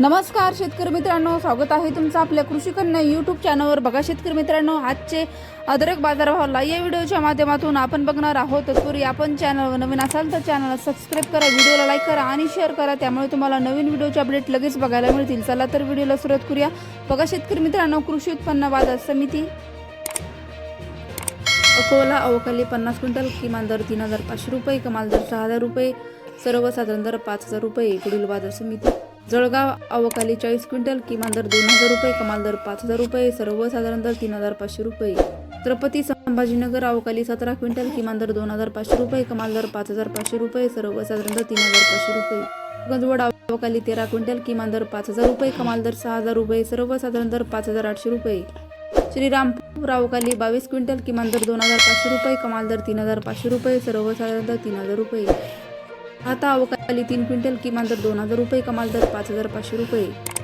नमस्कार शेतकरी मित्रांनो. स्वागत आहे तुमचं आपल्या कृषी कन्या युट्यूब चॅनलवर बघा शेतकरी मित्रांनो आजचे अदरक बाजारभावाला या व्हिडिओच्या माध्यमातून आपण बघणार आहोत. तत्पूर्वी आपण चॅनलवर नवीन असाल तर चॅनलला सबस्क्राईब करा व्हिडिओला लाईक करा आणि शेअर करा. त्यामुळे तुम्हाला नवीन व्हिडिओचे अपडेट लगेच बघायला मिळतील. चला तर व्हिडिओला सुरुवात करूया. बघा शेतकरी मित्रांनो कृषी उत्पन्न बाजार समिती अकोला अवकाली पन्नास क्विंटल किमान दर तीन हजार पाचशे रुपये कमाल दर सहा हजार रुपये सर्वसाधारण दर पाच हजार रुपये पुढील बाजार समिती. जळगाव अवकाली चाळीस क्विंटल किमान दर दोन हजार रुपये कमाल दर पाच हजार रुपये सर्वसाधारण दर तीन हजार पाचशे रुपये. छत्रपती संभाजीनगर अवकाली सतरा क्विंटल किमान दर दोन हजार पाचशे रुपये कमाल दर पाच हजार पाचशे रुपये सर्वसाधारण दर तीन हजार पाचशे रुपये. गंजवड अवकाली तेरा क्विंटल किमान दर पाच हजार रुपये कमाल दर सहा हजार रुपये सर्वसाधारण दर पाच हजार आठशे रुपये. श्रीरामपूर अवकाली बावीस क्विंटल किमान दर दोन हजार पाचशे रुपये कमाल दर तीन हजार पाचशे रुपये सर्वसाधारण दर तीन हजार रुपये. आता अवकाळी तीन क्विंटल किमान दर दोन हजार रुपये कमाल दर पाच हजार पाचशे रुपये.